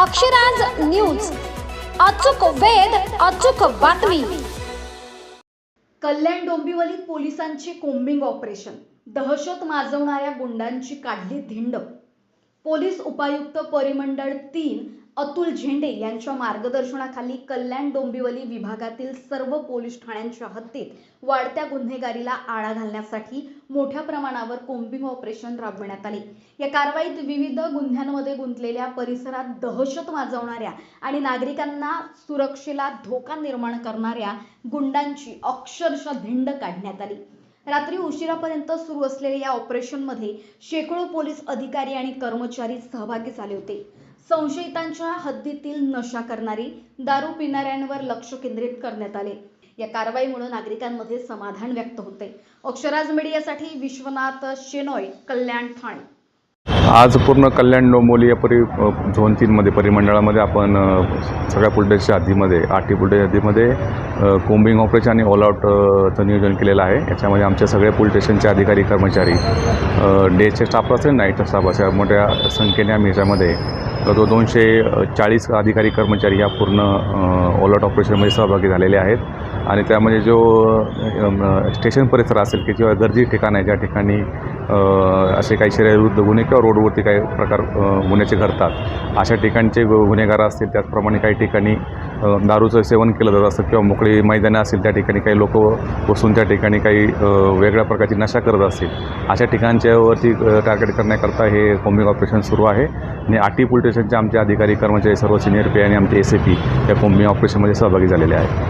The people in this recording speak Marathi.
अक्षराज न्यूज. अचूक वेध अचूक बातमी. कल्याण डोंबिवलीत पोलिसांची कोम्बिंग ऑपरेशन. दहशत माजवणाऱ्या गुंडांची काढली धिंड. पोलीस उपायुक्त परिमंडळ तीन अतुल झेंडे यांच्या मार्गदर्शनाखाली कल्याण डोंबिवली विभागातील सर्व पोलीस ठाण्यांच्या हद्दीत वाढत्या गुन्हेगारीला आळा घालण्यासाठी मोठ्या प्रमाणावर कोम्बिंग ऑपरेशन राबविण्यात आले. या कारवाईत विविध गुन्ह्यांमध्ये गुंतलेल्या परिसरात दहशत माजवणाऱ्या आणि नागरिकांना सुरक्षेला धोका निर्माण करणाऱ्या गुंडांची अक्षरशः धिंड काढण्यात आली. रात्री उशिरापर्यंत सुरू असलेल्या या ऑपरेशनमध्ये शेकडो पोलीस अधिकारी आणि कर्मचारी सहभागी झाले होते. संशयितांच्या हद्दीतील नशा करणारी दारू पिणाऱ्यांवर लक्ष केंद्रित करण्यात आले. या कारवाईमुळे नागरिकांमध्ये समाधान व्यक्त होते. अक्षराज मीडियासाठी विश्वनाथ शेनोय कल्याण ठाणे. आज पूर्ण कल्याण डोंबोली या परि झोन तीनमध्ये परिमंडळामध्ये आपण सगळ्या पुलटेच्या आधीमध्ये आठी पुलटेच्या आधीमध्ये कोंबिंग ऑपरेशन आणि ऑल आउटचं नियोजन केलेलं आहे. याच्यामध्ये आमच्या सगळ्या पोलीस स्टेशनचे अधिकारी कर्मचारी डेचे स्टाफ असेल नाईटचा स्टाफ असेल मोठ्या संख्येने आम्ही याच्यामध्ये तो दोनशे चाळीस अधिकारी कर्मचारी या पूर्ण ऑल आउट ऑपरेशनमध्ये सहभागी झालेले आहेत. आणि त्यामध्ये म्हणजे जो स्टेशन परिसर असेल की किंवा गर्दी ठिकाण आहे ज्या ठिकाणी असे काही शरीरविरुद्ध गुन्हे किंवा रोडवरती काही प्रकार गुन्ह्याचे घडतात अशा ठिकाणचे गुन्हेगार असतील त्याचप्रमाणे काही ठिकाणी दारूचं सेवन केलं जात असतं किंवा मोकळी मैदानं असतील त्या ठिकाणी काही लोक बसून त्या ठिकाणी काही वेगळ्या प्रकारची नशा करत असतील. अशा ठिकाणच्यावरती टार्गेट करण्याकरता हे कॉम्बिंग ऑपरेशन सुरू आहे. आणि आटी पोलीस स्टेशनचे आमचे अधिकारी कर्मचारी सर्व सिनियर पी आणि आमचे एस ए पी या कॉम्बिंग ऑपरेशनमध्ये सहभागी झालेले आहेत.